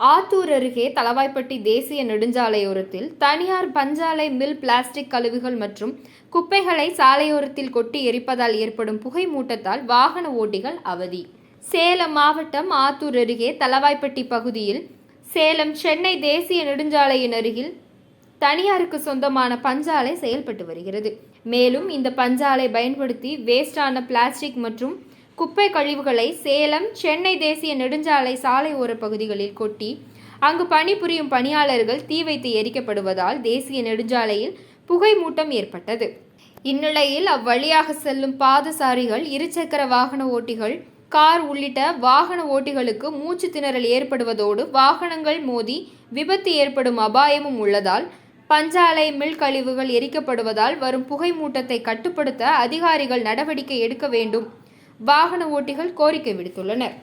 ஆத்தூர் அருகே தளவாய்ப்பட்டி தேசிய நெடுஞ்சாலையோரத்தில் தனியார் பஞ்சாலை மில் பிளாஸ்டிக் கழிவுகள் மற்றும் குப்பைகளை சாலையோரத்தில் கொட்டி எரிப்பதால் ஏற்படும் புகை மூட்டத்தால் வாகன ஓட்டிகள் அவதி. சேலம் மாவட்டம் ஆத்தூர் அருகே தளவாய்ப்பட்டி பகுதியில் சேலம் சென்னை தேசிய நெடுஞ்சாலையின் அருகில் தனியாருக்கு சொந்தமான பஞ்சாலை செயல்பட்டு வருகிறது. மேலும் இந்த பஞ்சாலை பயன்படுத்தி வேஸ்டான பிளாஸ்டிக் மற்றும் குப்பை கழிவுகளை சேலம் சென்னை தேசிய நெடுஞ்சாலை சாலை ஓர பகுதிகளில் கொட்டி அங்கு பணிபுரியும் பணியாளர்கள் தீ வைத்து எரிக்கப்படுவதால் தேசிய நெடுஞ்சாலையில் புகை மூட்டம் ஏற்பட்டது. இந்நிலையில் அவ்வழியாக செல்லும் பாதசாரிகள் இருசக்கர வாகன ஓட்டிகள் கார் உள்ளிட்ட வாகன ஓட்டிகளுக்கு மூச்சு திணறல் ஏற்படுவதோடு வாகனங்கள் மோதி விபத்து ஏற்படும் அபாயமும் உள்ளதால் பஞ்சாலை மில் கழிவுகள் எரிக்கப்படுவதால் வரும் புகை மூட்டத்தை கட்டுப்படுத்த அதிகாரிகள் நடவடிக்கை எடுக்க வேண்டும் வாகன ஓட்டிகள் கோரிக்கை விடுத்துள்ளனர்.